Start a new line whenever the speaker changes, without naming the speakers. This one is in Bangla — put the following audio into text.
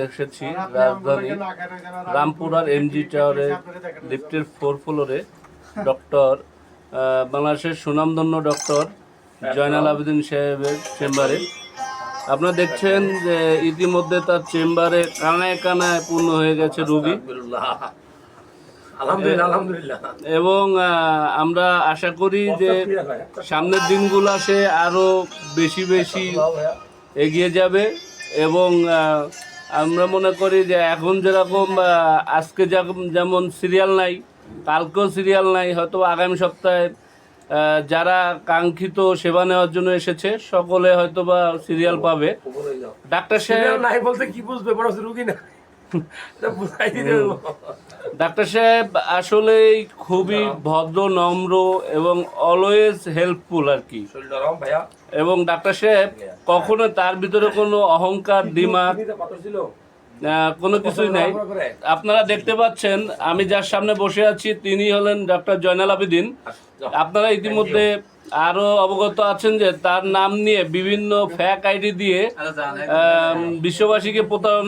এসেছি রাজধানী রামপুরার এমজি টাওয়ারে লিফটের ফোর ফ্লোরে ডক্টর আহ, বাংলাদেশের সুনামধন্য ডক্টর জয়নাল আবেদিন সাহেবের চেম্বারে আপনারা দেখছেন যে ইতিমধ্যে তার চেম্বারে কানায় কানায় পূর্ণ হয়ে গেছে রোগী।
আলহামদুলিল্লাহ আলহামদুলিল্লাহ।
এবং আহ, আমরা আশা করি যে সামনের দিনগুলো সে আরও বেশি বেশি এগিয়ে যাবে এবং আহ, আমরা মনে করি যে এখন যেরকম আজকে যেমন সিরিয়াল নাই কালকেও সিরিয়াল নাই হয়তো আগামী সপ্তাহে যারা কাঙ্ক্ষিত সেবা নেওয়ার জন্য এসেছে সকলে হয়তো বা সিরিয়াল পাবে ডাক্তার সাহেব
নাই বলতে কি বুঝবে? বড় রুগী না।
ডাক্তার সাহেব আসলেই খুবই ভদ্র নম্র এবং অলওয়েজ হেল্পফুল আর কি। এবং ডাক্তার সাহেব কখনো তার ভিতরে কোনো অহংকার দিমাগ কোনো কিছুই নাই। আপনারা দেখতে পাচ্ছেন আমি যার সামনে বসে আছি তিনি হলেন ডক্টর জয়নাল আবেদিন। আপনারা ইতিমধ্যে আরও অবগত আছেন যে তার নাম নিয়ে বিভিন্ন ফ্যাক আইডি দিয়ে বিশ্ববাসীকে প্রতারণা